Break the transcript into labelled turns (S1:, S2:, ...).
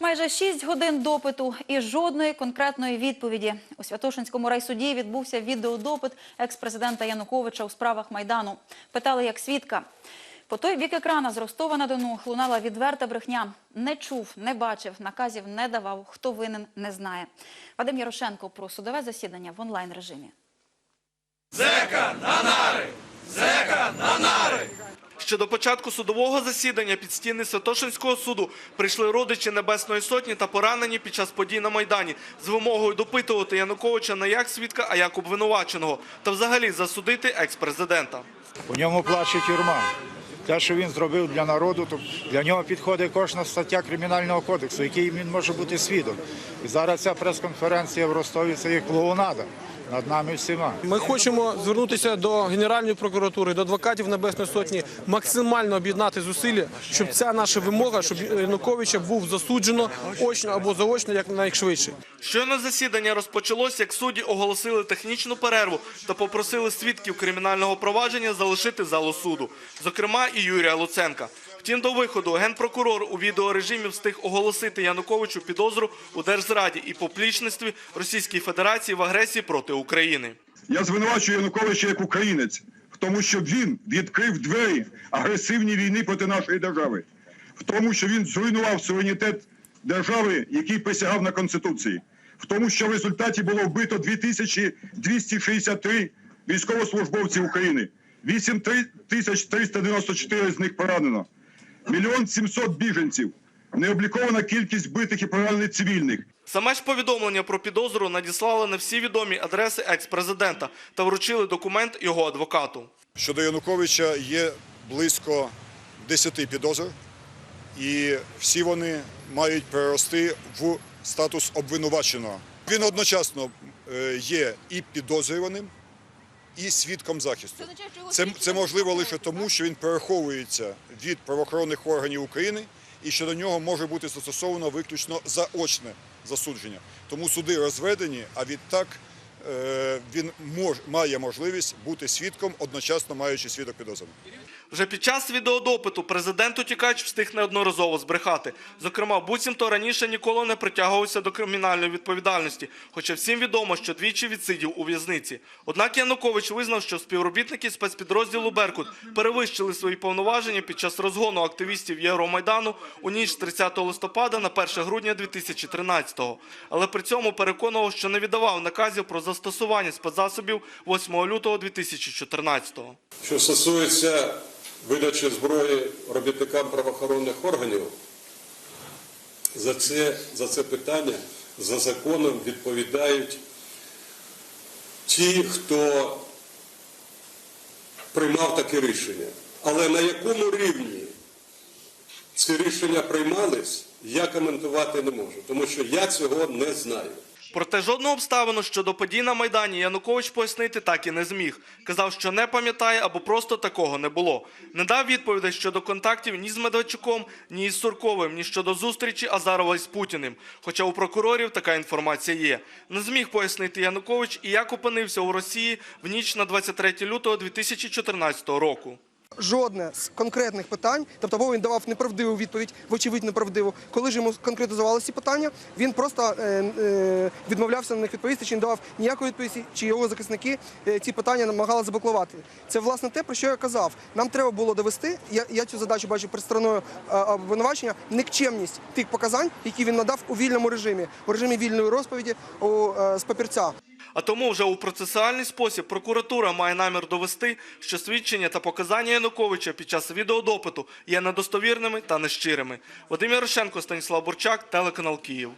S1: Майже шість годин допиту і жодної конкретної відповіді. У Святошинському райсуді відбувся відеодопит екс-президента Януковича у справах Майдану. Питали як свідка. По той бік екрана з Ростова на Дону лунала відверта брехня. Не чув, не бачив, наказів не давав. Хто винен, не знає. Вадим Ярошенко про судове засідання в онлайн режимі.
S2: Ще до початку судового засідання під стіни Святошинського суду прийшли родичі Небесної Сотні та поранені під час подій на Майдані з вимогою допитувати Януковича не як свідка, а як обвинуваченого та взагалі засудити екс-президента.
S3: У ньому плаче тюрма. Те, що він зробив для народу, то для нього підходить кожна стаття кримінального кодексу, який він може бути свідом. І зараз ця прес-конференція в Ростові це є клоунада над нами всіма.
S4: Ми хочемо звернутися до Генеральної прокуратури, до адвокатів Небесної Сотні, максимально об'єднати зусилля, щоб ця наша вимога, щоб Януковича був засуджено очно або заочно, як найшвидше.
S2: Щойно засідання розпочалось, як судді оголосили технічну перерву та попросили свідків кримінального провадження залишити залу суду, зокрема і Юрія Луценка. Втім, до виходу генпрокурор у відеорежимі встиг оголосити Януковичу підозру у держзраді і поплічництві Російської Федерації в агресії проти України.
S5: Я звинувачую Януковича як українець в тому, що він відкрив двері агресивній війни проти нашої держави, в тому, що він зруйнував суверенітет держави, який присягав на конституції, в тому, що в результаті було вбито 2263 військовослужбовці України, 8394 з них поранено, мільйон 700 біженців, необлікована кількість вбитих і поранених цивільних.
S2: Саме ж повідомлення про підозру надіслали на всі відомі адреси екс-президента та вручили документ його адвокату.
S6: Щодо Януковича є близько 10 підозр, і всі вони мають перерости в статус обвинуваченого. Він одночасно е, є і підозрюваним, і свідком захисту. Це, це можливо лише тому, що він переховується від правоохоронних органів України і що до нього може бути застосовано виключно заочне засудження. Тому суди розведені, а відтак він мож, має можливість бути свідком, одночасно маючи свідок підозрюваного.
S2: Вже під час відеодопиту президент утікач встиг неодноразово збрехати. Зокрема, буцімто раніше ніколи не притягувався до кримінальної відповідальності, хоча всім відомо, що двічі відсидів у в'язниці. Однак Янукович визнав, що співробітники спецпідрозділу «Беркут» перевищили свої повноваження під час розгону активістів Євромайдану у ніч з 30 листопада на 1 грудня 2013-го. Але при цьому переконував, що не віддавав наказів про застосування спецзасобів 8 лютого 2014-го.
S7: Що стосується видачі зброї робітникам правоохоронних органів, за це, за це питання за законом відповідають ті, хто приймав таке рішення. Але на якому рівні ці рішення приймались, я коментувати не можу, тому що я цього не знаю.
S2: Проте жодного обставину щодо подій на Майдані Янукович пояснити так і не зміг. Казав, що не пам'ятає або просто такого не було. Не дав відповідей щодо контактів ні з Медведчуком, ні із Сурковим, ні щодо зустрічі Азарова із Путіним. Хоча у прокурорів така інформація є. Не зміг пояснити Янукович і як опинився у Росії в ніч на 23 лютого 2014 року.
S8: Жодне з конкретних питань, тобто він давав неправдиву відповідь, вочевидь неправдиву. Коли ж йому конкретизували ці питання, він просто е, е, відмовлявся на них відповісти, чи не давав ніякої відповіді, чи його захисники е, ці питання намагалися заблокувати. Це власне те, про що я казав. Нам треба було довести. Я, цю задачу бачу перед стороною обвинувачення, никчемність тих показань, які він надав у вільному режимі, у режимі вільної розповіді з папірця.
S2: А тому вже у процесуальний спосіб прокуратура має намір довести, що свідчення та показання Януковича під час відеодопиту є недостовірними та нещирими. Вадим Ярошенко, Станіслав Бурчак, телеканал Київ.